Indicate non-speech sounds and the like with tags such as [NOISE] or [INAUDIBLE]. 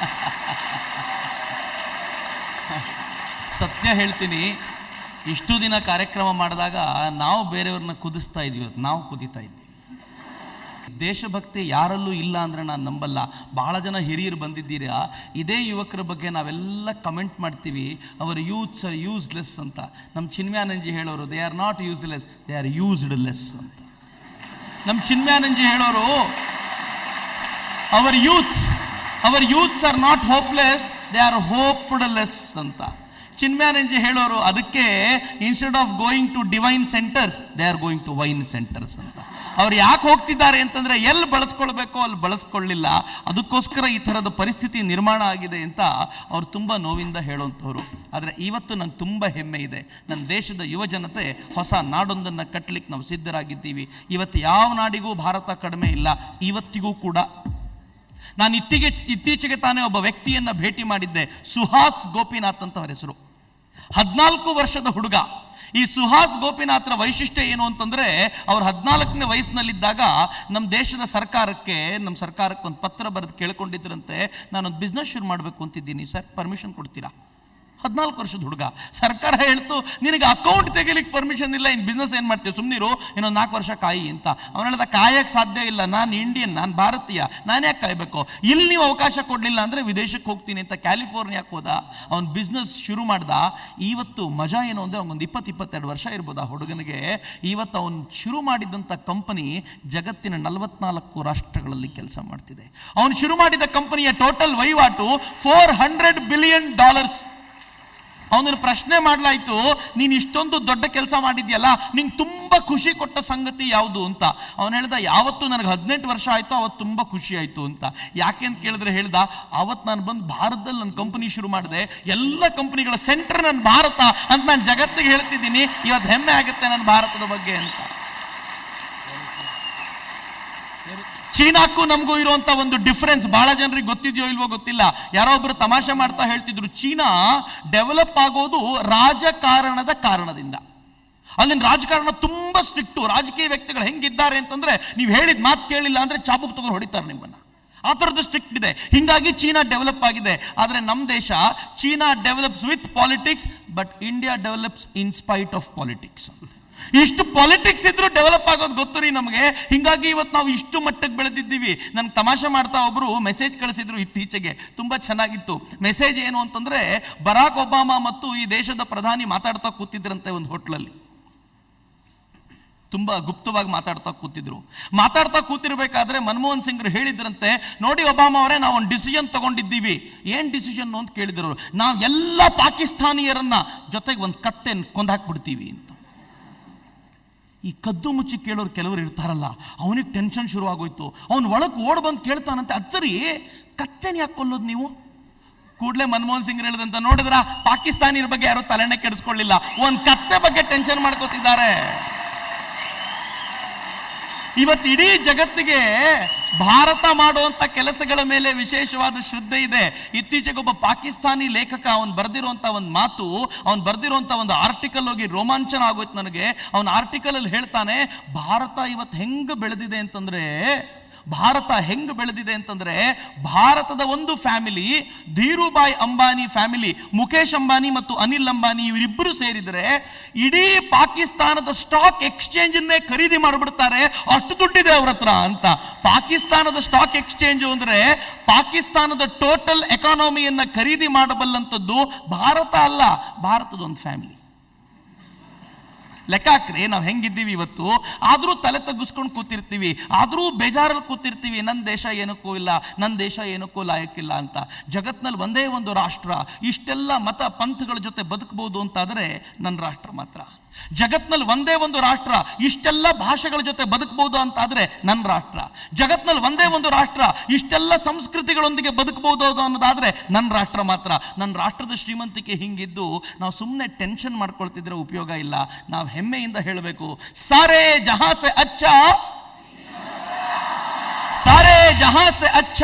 [LAUGHS] ಸತ್ಯ ಹೇಳ್ತೀನಿ, ಇಷ್ಟು ದಿನ ಕಾರ್ಯಕ್ರಮ ಮಾಡಿದಾಗ ನಾವು ಬೇರೆಯವ್ರನ್ನ ಕುದಿಸ್ತಾ ಇದ್ವಿ ನಾವು ಕುದಿತಾ ಇದ್ವಿ. ದೇಶಭಕ್ತಿ ಯಾರಲ್ಲೂ ಇಲ್ಲ ಅಂದರೆ ನಾನು ನಂಬಲ್ಲ. ಭಾಳ ಜನ ಹಿರಿಯರು ಬಂದಿದ್ದೀರಾ? ಇದೇ ಯುವಕರ ಬಗ್ಗೆ ನಾವೆಲ್ಲ ಕಮೆಂಟ್ ಮಾಡ್ತೀವಿ, ಅವರ ಯೂತ್ಸ್ ಆರ್ ಯೂಸ್ಲೆಸ್ ಅಂತ. ನಮ್ಮ ಚಿನ್ಮ್ಯಾನಂಜಿ ಹೇಳೋರು they are not useless they are used less ಅಂತ. ನಮ್ಮ ಚಿನ್ಮ್ಯಾನಂಜಿ ಹೇಳೋರು, our youths our youths are not hopeless they are hoped less ಅಂತ. ಚಿನ್ಮ್ಯಾನಂಜಿ ಹೇಳೋರು, ಅದಕ್ಕೆ instead of going to divine centers they are going to wine centers ಅಂತ. ಅವ್ರು ಯಾಕೆ ಹೋಗ್ತಿದ್ದಾರೆ ಅಂತಂದ್ರೆ, ಎಲ್ಲಿ ಬಳಸ್ಕೊಳ್ಬೇಕೋ ಅಲ್ಲಿ ಬಳಸ್ಕೊಳ್ಳಿಲ್ಲ. ಅದಕ್ಕೋಸ್ಕರ ಈ ಥರದ ಪರಿಸ್ಥಿತಿ ನಿರ್ಮಾಣ ಆಗಿದೆ ಅಂತ ಅವ್ರು ತುಂಬ ನೋವಿಂದ ಹೇಳುವಂಥವ್ರು ಆದರೆ ಇವತ್ತು ನಂಗೆ ತುಂಬ ಹೆಮ್ಮೆ ಇದೆ. ನನ್ನ ದೇಶದ ಯುವ ಜನತೆ ಹೊಸ ನಾಡೊಂದನ್ನು ಕಟ್ಟಲಿಕ್ಕೆ ನಾವು ಸಿದ್ಧರಾಗಿದ್ದೀವಿ. ಇವತ್ತು ಯಾವ ನಾಡಿಗೂ ಭಾರತ ಕಡಿಮೆ ಇಲ್ಲ. ಇವತ್ತಿಗೂ ಕೂಡ ನಾನು ಇತ್ತೀಗೆ ಇತ್ತೀಚೆಗೆ ತಾನೇ ಒಬ್ಬ ವ್ಯಕ್ತಿಯನ್ನ ಭೇಟಿ ಮಾಡಿದ್ದೆ. ಸುಹಾಸ್ ಗೋಪಿನಾಥ್ ಅಂತ ಅವರ ಹೆಸರು. ಹದಿನಾಲ್ಕು ವರ್ಷದ ಹುಡುಗ. ಈ ಸುಹಾಸ್ ಗೋಪಿನಾಥ್ರ ವೈಶಿಷ್ಟ್ಯ ಏನು ಅಂತಂದ್ರೆ, ಅವ್ರು ಹದಿನಾಲ್ಕನೇ ವಯಸ್ಸಿನಲ್ಲಿದ್ದಾಗ ನಮ್ಮ ದೇಶದ ಸರ್ಕಾರಕ್ಕೆ ನಮ್ಮ ಸರ್ಕಾರಕ್ಕೆ ಒಂದು ಪತ್ರ ಬರೆದು ಕೇಳ್ಕೊಂಡಿದ್ರಂತೆ. ನಾನೊಂದು ಬಿಸ್ನೆಸ್ ಶುರು ಮಾಡಬೇಕು ಅಂತಿದ್ದೀನಿ ಸರ್. ಪರ್ಮಿಷನ್ ಕೊಡ್ತೀರಾ? ಹದಿನಾಲ್ಕು ವರ್ಷದ ಹುಡುಗ. ಸರ್ಕಾರ ಹೇಳ್ತು, ನಿನಗೆ ಅಕೌಂಟ್ ತೆಗಿಲಿಕ್ಕೆ ಪರ್ಮಿಷನ್ ಇಲ್ಲ ಇನ್ನು ಬಿಸ್ನೆಸ್ ಏನು ಮಾಡ್ತೀವಿ ಸುಮ್ಮನಿರು ಇನ್ನೊಂದು ನಾಲ್ಕು ವರ್ಷ ಕಾಯಿ ಅಂತ. ಅವನು ಹೇಳ್ದ, ಕಾಯಕ್ಕೆ ಸಾಧ್ಯ ಇಲ್ಲ, ನಾನು ಇಂಡಿಯನ್ ನಾನು ಭಾರತೀಯ, ನಾನು ಯಾಕೆ ಕಾಯಬೇಕು? ಇಲ್ಲಿ ನೀವು ಅವಕಾಶ ಕೊಡಲಿಲ್ಲ ಅಂದರೆ ವಿದೇಶಕ್ಕೆ ಹೋಗ್ತೀನಿ ಅಂತ ಕ್ಯಾಲಿಫೋರ್ನಿಯಾಕ್ಕೆ ಹೋದ. ಅವ್ನು ಬಿಸ್ನೆಸ್ ಶುರು ಮಾಡ್ದ. ಇವತ್ತು ಮಜಾ ಏನು ಅಂದರೆ ಅವನೊಂದು ಇಪ್ಪತ್ತು, ಇಪ್ಪತ್ತೆರಡು ವರ್ಷ ಇರ್ಬೋದು ಆ ಹುಡುಗನಿಗೆ. ಇವತ್ತು ಅವನು ಶುರು ಮಾಡಿದಂಥ ಕಂಪನಿ ಜಗತ್ತಿನ ನಲವತ್ನಾಲ್ಕು ರಾಷ್ಟ್ರಗಳಲ್ಲಿ ಕೆಲಸ ಮಾಡ್ತಿದೆ. ಅವನು ಶುರು ಮಾಡಿದ ಕಂಪನಿಯ ಟೋಟಲ್ ವಹಿವಾಟು ಫೋರ್ ಹಂಡ್ರೆಡ್ ಬಿಲಿಯನ್ ಡಾಲರ್ಸ್ ಅವನನ್ನು ಪ್ರಶ್ನೆ ಮಾಡಲಾಯಿತು, ನೀನು ಇಷ್ಟೊಂದು ದೊಡ್ಡ ಕೆಲಸ ಮಾಡಿದ್ಯಲ್ಲ, ನಿಂಗೆ ತುಂಬ ಖುಷಿ ಕೊಟ್ಟ ಸಂಗತಿ ಯಾವುದು ಅಂತ. ಅವನು ಹೇಳ್ದ, ಯಾವತ್ತು ನನಗೆ ಹದಿನೆಂಟು ವರ್ಷ ಆಯಿತು ಅವತ್ತು ತುಂಬ ಖುಷಿ ಆಯಿತು ಅಂತ. ಯಾಕೆ ಅಂತ ಕೇಳಿದ್ರೆ ಹೇಳ್ದ ಅವತ್ತು ನಾನು ಬಂದು ಭಾರತದಲ್ಲಿ ನನ್ನ ಕಂಪನಿ ಶುರು ಮಾಡಿದೆ, ಎಲ್ಲ ಕಂಪನಿಗಳ ಸೆಂಟರ್ ನನ್ನ ಭಾರತ ಅಂತ ನಾನು ಜಗತ್ತಿಗೆ ಹೇಳ್ತಿದ್ದೀನಿ ಇವತ್ತು ಹೆಮ್ಮೆ ಆಗುತ್ತೆ ನನ್ನ ಭಾರತದ ಬಗ್ಗೆ ಅಂತ. ಚೀನಾಕ್ಕೂ ನಮಗೂ ಇರುವಂತ ಒಂದು ಡಿಫರೆನ್ಸ್ ಬಹಳ ಜನರಿಗೆ ಗೊತ್ತಿದೆಯೋ ಇಲ್ವೋ ಗೊತ್ತಿಲ್ಲ. ಯಾರೋ ಒಬ್ರು ತಮಾಷೆ ಮಾಡ್ತಾ ಹೇಳ್ತಿದ್ರು, ಚೀನಾ ಡೆವಲಪ್ ಆಗೋದು ರಾಜಕಾರಣದ ಕಾರಣದಿಂದ. ಅಲ್ಲಿನ ರಾಜಕಾರಣ ತುಂಬಾ ಸ್ಟ್ರಿಕ್ಟು ರಾಜಕೀಯ ವ್ಯಕ್ತಿಗಳು ಹೆಂಗಿದ್ದಾರೆ ಅಂತಂದ್ರೆ ನೀವು ಹೇಳಿದ ಮಾತು ಕೇಳಿಲ್ಲ ಅಂದ್ರೆ ಚಾಬುಕ್ ತಗೊಂಡು ಹೊಡಿತಾರೆ ನಿಮ್ಮನ್ನ. ಆ ಥರದ್ದು ಸ್ಟ್ರಿಕ್ಟ್ ಇದೆ. ಹಿಂಗಾಗಿ ಚೀನಾ ಡೆವಲಪ್ ಆಗಿದೆ. ಆದರೆ ನಮ್ಮ ದೇಶ China develops with politics but India develops in spite of politics ಇಷ್ಟು ಪಾಲಿಟಿಕ್ಸ್ ಇದ್ರೂ ಡೆವಲಪ್ ಆಗೋದು ಗೊತ್ತು ರೀ ನಮಗೆ. ಹಿಂಗಾಗಿ ಇವತ್ತು ನಾವು ಇಷ್ಟು ಮಟ್ಟಕ್ಕೆ ಬೆಳೆದಿದ್ದೀವಿ. ನನ್ಗೆ ತಮಾಷೆ ಮಾಡ್ತಾ ಒಬ್ರು ಮೆಸೇಜ್ ಕಳಿಸಿದ್ರು ಇತ್ತೀಚೆಗೆ. ತುಂಬಾ ಚೆನ್ನಾಗಿತ್ತು. ಮೆಸೇಜ್ ಏನು ಅಂತಂದ್ರೆ, ಬರಾಕ್ ಒಬಾಮಾ ಮತ್ತು ಈ ದೇಶದ ಪ್ರಧಾನಿ ಮಾತಾಡ್ತಾ ಕೂತಿದ್ರಂತೆ ಒಂದು ಹೋಟ್ಲಲ್ಲಿ. ತುಂಬಾ ಗುಪ್ತವಾಗಿ ಮಾತಾಡ್ತಾ ಕೂತಿದ್ರು. ಮಾತಾಡ್ತಾ ಕೂತಿರ್ಬೇಕಾದ್ರೆ ಮನಮೋಹನ್ ಸಿಂಗ್ ಹೇಳಿದ್ರಂತೆ, ನೋಡಿ ಒಬಾಮ ಅವರೇ, ನಾವು ಒಂದು ಡಿಸಿಷನ್ ತಗೊಂಡಿದ್ದೀವಿ. ಏನ್ ಡಿಸಿಷನ್ ಅಂತ ಕೇಳಿದ್ರು ನಾವು ಎಲ್ಲ ಪಾಕಿಸ್ತಾನಿಯರನ್ನ ಜೊತೆಗೆ ಒಂದು ಕತ್ತೆ ಕೊಂದಾಕ್ಬಿಡ್ತೀವಿ ಅಂತ. ಈ ಕದ್ದು ಮುಚ್ಚಿ ಕೇಳೋರು ಕೆಲವರು ಇರ್ತಾರಲ್ಲ, ಅವನಿಗೆ ಟೆನ್ಷನ್ ಶುರುವಾಗೋಯ್ತು. ಅವನು ಒಳಗೆ ಓಡ್ ಬಂದು ಕೇಳ್ತಾನಂತೆ, ಅಚ್ಚರಿ, ಕತ್ತೆನ ಯಾಕೆ ಕೊಲ್ಲೋದು ನೀವು? ಕೂಡಲೇ ಮನಮೋಹನ್ ಸಿಂಗ್ ಹೇಳಿದಂತ ನೋಡಿದ್ರ? ಪಾಕಿಸ್ತಾನಿಯರ ಬಗ್ಗೆ ಯಾರು ತಲೆನೇ ಕೆಡಿಸ್ಕೊಳ್ಳಿಲ್ಲ. ಒಂದು ಕತ್ತೆ ಬಗ್ಗೆ ಟೆನ್ಷನ್ ಮಾಡ್ಕೋತಿದ್ದಾರೆ. ಇವತ್ತು ಇಡೀ ಜಗತ್ತಿಗೆ ಭಾರತ ಮಾಡುವಂತ ಕೆಲಸಗಳ ಮೇಲೆ ವಿಶೇಷವಾದ ಶ್ರದ್ಧೆ ಇದೆ. ಇತ್ತೀಚೆಗೆ ಒಬ್ಬ ಪಾಕಿಸ್ತಾನಿ ಲೇಖಕ, ಅವನು ಬರೆದಿರುವಂತ ಒಂದು ಮಾತು, ಅವನು ಬರೆದಿರುವಂತ ಒಂದು ಆರ್ಟಿಕಲ್ ಹೋಗಿ ರೋಮಾಂಚನ ಆಗೋಯ್ತು ನನಗೆ. ಅವನ ಆರ್ಟಿಕಲ್ ಅಲ್ಲಿ ಹೇಳ್ತಾನೆ, ಭಾರತ ಇವತ್ತು ಹೆಂಗೆ ಬೆಳೆದಿದೆ ಅಂತಂದ್ರೆ ಭಾರತ ಹೆಂಗ್ ಬೆಳೆದಿದೆ ಅಂತಂದ್ರೆ ಭಾರತದ ಒಂದು ಫ್ಯಾಮಿಲಿ, ಧೀರುಬಾಯಿ ಅಂಬಾನಿ ಫ್ಯಾಮಿಲಿ ಮುಖೇಶ್ ಅಂಬಾನಿ ಮತ್ತು ಅನಿಲ್ ಅಂಬಾನಿ ಇವರಿಬ್ಬರು ಸೇರಿದರೆ ಇಡೀ ಪಾಕಿಸ್ತಾನದ ಸ್ಟಾಕ್ ಎಕ್ಸ್ಚೇಂಜನ್ನೇ ಖರೀದಿ ಮಾಡಿಬಿಡ್ತಾರೆ. ಅಷ್ಟು ದುಡ್ಡಿದೆ ಅವ್ರ ಹತ್ರ ಅಂತ. ಪಾಕಿಸ್ತಾನದ ಸ್ಟಾಕ್ ಎಕ್ಸ್ಚೇಂಜ್ ಅಂದರೆ ಪಾಕಿಸ್ತಾನದ ಟೋಟಲ್ ಎಕಾನಮಿಯನ್ನು ಖರೀದಿ ಮಾಡಬಲ್ಲಂಥದ್ದು ಭಾರತ ಅಲ್ಲ ಭಾರತದ ಒಂದು ಫ್ಯಾಮಿಲಿ. ಲೆಕ್ಕ ಹಾಕ್ರಿ ನಾವು ಹೆಂಗಿದ್ದೀವಿ ಇವತ್ತು? ಆದರೂ ತಲೆ ತಗ್ಗಿಸ್ಕೊಂಡು ಕೂತಿರ್ತೀವಿ. ಆದರೂ ಬೇಜಾರಲ್ಲಿ ಕೂತಿರ್ತೀವಿ. ನನ್ನ ದೇಶ ಏನಕ್ಕೂ ಇಲ್ಲ ನನ್ನ ದೇಶ ಏನಕ್ಕೂ ಲಾಯಕ್ಕಿಲ್ಲ ಅಂತ. ಜಗತ್ನಲ್ಲಿ ಒಂದೇ ಒಂದು ರಾಷ್ಟ್ರ, ಇಷ್ಟೆಲ್ಲ ಮತ ಪಂಥಗಳ ಜೊತೆ ಬದುಕಬಹುದು ಅಂತಾದರೆ ನನ್ನ ರಾಷ್ಟ್ರ ಮಾತ್ರ. ಜಗತ್ನಲ್ಲಿ ಒಂದೇ ಒಂದು ರಾಷ್ಟ್ರ, ಇಷ್ಟೆಲ್ಲ ಭಾಷೆಗಳ ಜೊತೆ ಬದುಕಬಹುದು ಅಂತಾದ್ರೆ ನನ್ನ ರಾಷ್ಟ್ರ. ಜಗತ್ನಲ್ಲಿ ಒಂದೇ ಒಂದು ರಾಷ್ಟ್ರ, ಇಷ್ಟೆಲ್ಲ ಸಂಸ್ಕೃತಿಗಳೊಂದಿಗೆ ಬದುಕಬಹುದು ಅನ್ನೋದಾದ್ರೆ ನನ್ನ ರಾಷ್ಟ್ರ ಮಾತ್ರ. ನನ್ನ ರಾಷ್ಟ್ರದ ಶ್ರೀಮಂತಿಕೆ ಹಿಂಗಿದ್ದು ನಾವು ಸುಮ್ಮನೆ ಟೆನ್ಷನ್ ಮಾಡ್ಕೊಳ್ತಿದ್ರೆ ಉಪಯೋಗ ಇಲ್ಲ. ನಾವು ಹೆಮ್ಮೆಯಿಂದ ಹೇಳಬೇಕು, ಸಾರೇ ಜಹಾಸೆ ಅಚ್ಚ, ಸಾರೇ ಜಹಾಸೆ ಅಚ್ಚ